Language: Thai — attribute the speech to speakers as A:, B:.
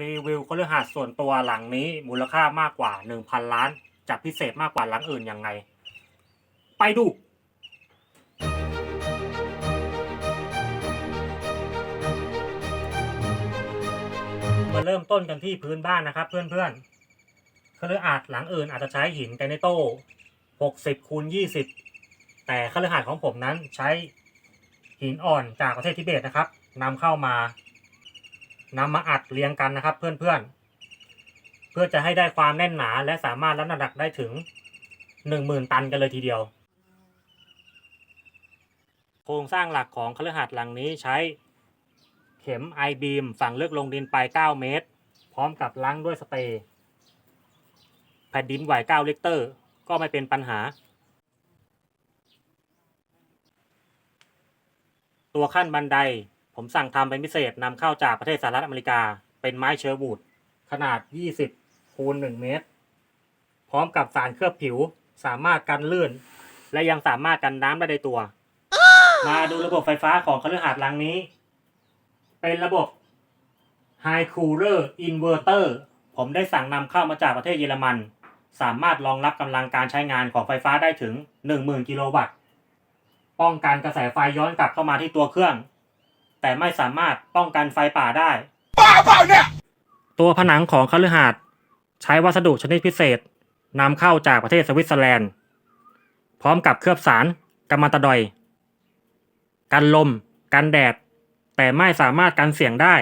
A: รีวิวคฤหาสน์ส่วนตัวหลังนี้มูลค่ามากกว่า 1,000 ล้าน จะพิเศษมากกว่าหลังอื่นยังไง ไปดูมาเริ่มต้นกันที่พื้นบ้านนะครับเพื่อนๆคฤหาสน์หลังอื่นอาจจะใช้หินแกรนิโต้60คูณ20 แต่คฤหาสน์ของผมนั้นใช้หินอ่อนจากประเทศทิเบตนะครับนำเข้ามา นำมาอัดเรียงกันนะครับ เพื่อนๆ เพื่อจะให้ได้ความแน่นหนาและสามารถรับน้ำหนักได้ถึง 10,000 ตันกันเลยทีเดียว โครงสร้างหลักของคฤหาสน์หลังนี้ใช้เข็มไอบีมฝังลึกลงดินไป 9 เมตร พร้อมกับล้างด้วยสเปรย์แผ่นดินไหว9ลิตร์ ก็ไม่เป็นปัญหา ตัวขั้นบันได ผมสั่งทำเป็นพิเศษนำเข้าจากประเทศสหรัฐอเมริกา เป็นไม้เชอร์วูดขนาด 20คูณ1เมตร พร้อมกับสารเคลือบผิว สามารถกันลื่น และยังสามารถกันน้ำได้ในตัว มาดูระบบไฟฟ้าของคฤหาสน์หลังนี้ เป็นระบบ High Cooler Inverter ผมได้สั่งนำเข้ามาจากประเทศเยอรมัน สามารถรองรับกำลังการใช้งานของไฟฟ้าได้ถึง 10,000 กิโลวัตต์ ป้องกันกระแสไฟย้อนกลับเข้ามาที่ตัวเครื่อง แต่ไม่สามารถป้องกันไฟป่าได้ตัวผนังของคฤหาสน์ใช้วัสดุชนิดพิเศษนำเข้าจากประเทศสวิตเซอร์แลนด์ พร้อมกับเคลือบสารกัมมันตะดอย กันลม กันแดด แต่ไม่สามารถกันเสียงได้